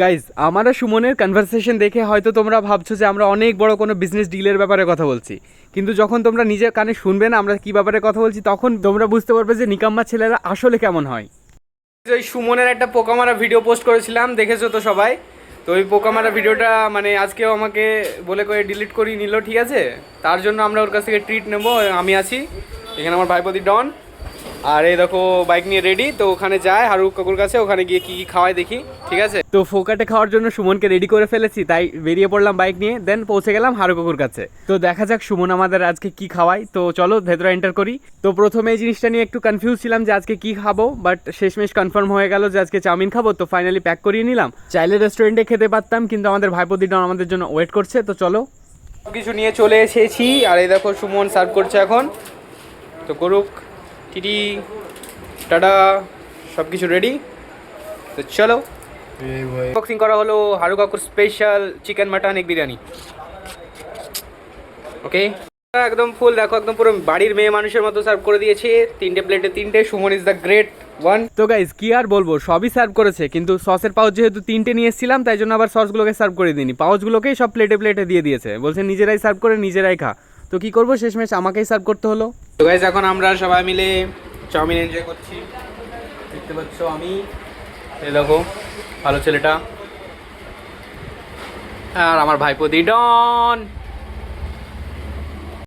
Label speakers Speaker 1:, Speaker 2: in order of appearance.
Speaker 1: Guys আমার আর সুমনের conversation দেখে হয়তো তোমরা ভাবছ যে আমরা অনেক বড় কোনো বিজনেস ডিলের ব্যাপারে কথা বলছি। কিন্তু যখন তোমরা নিজের কানে শুনবে না আমরা কি ব্যাপারে কথা বলছি, তখন তোমরা বুঝতে পারবে যে নিকাম্মা ছেলেরা আসলে কেমন হয়। ওই সুমনের একটা পোকামারা ভিডিও পোস্ট করেছিলাম, দেখেছ তো সবাই? তো ওই পোকামারা ভিডিওটা মানে আজকেও আমাকে বলে করে ডিলিট করিয়ে নিল, ঠিক আছে? তার জন্য আমরা ওর কাছ থেকে ট্রিট নেব, আমি আছি। এখানে আমার ভাইপতি ডন। আর এই দেখো বাইক নিয়ে রেডি তো ওখানে যায় হারু কাকুর কাছে, ওখানে গিয়ে কি কি খাওয়াই দেখি, ঠিক আছে? তো ফোকাটে খাওয়ার জন্য সুমনকে রেডি করে ফেলেছি, তাই বেরিয়ে পড়লাম বাইক নিয়ে দেন পৌঁছে গেলাম হারু কাকুর কাছে। তো দেখা যাক সুমন আমাদের আজকে কি খাওয়াই তো চলো ভেতরে এন্টার করি। তো প্রথমে এই জিনিসটা নিয়ে একটু কনফিউজ ছিলাম যে আজকে কি খাব বাট শেষমেশ কনফার্ম হয়ে গেল যে আজকে চাউমিন খাব, তো ফাইনালি প্যাক করিয়ে নিলাম। চাইলে রেস্টুরেন্টে খেতে পারতাম, কিন্তু আমাদের ভাইপতি ডন আমাদের জন্য ওয়েট করছে, তো চলো। কিছু নিয়ে চলে এসেছি, আর এই দেখো সুমন সার্ভ করছে এখন। তো করুক। টিটি, টাটা সব কিছু রেডি তো চলো। বক্সিং করা হলো হারু কাকুর স্পেশাল চিকেন মাটন এক বিরিয়ানি। ওকে একদম ফুল দেখো, একদম পুরো বাড়ির মেয়ে মানুষের মতো সার্ভ করে দিয়েছে। তিনটে প্লেটে তিনটে, Suman is the great one তো গাইজ কি আর বলব, সবই সার্ভ করেছে, কিন্তু সসের পাউচ যেহেতু তিনটে নিয়ে এসেছিলাম, তাই জন্য আবার সসগুলোকে সার্ভ করে দিইনি। পাউচগুলোকেই সব প্লেটে প্লেটে দিয়ে দিয়েছে। বলছে নিজেরাই সার্ভ করে, নিজেরাই খা। তো কি করব? শেষমেশ আমাকেই সার্ভ করতে হলো। তো গাইজ এখন আমরা সবাই মিলে চাউমিন এনজয় করছি। দেখতে পাচ্ছ আমি। দেখো, ভালো ছেলেটা। আর আমার ভাইপো দি ডন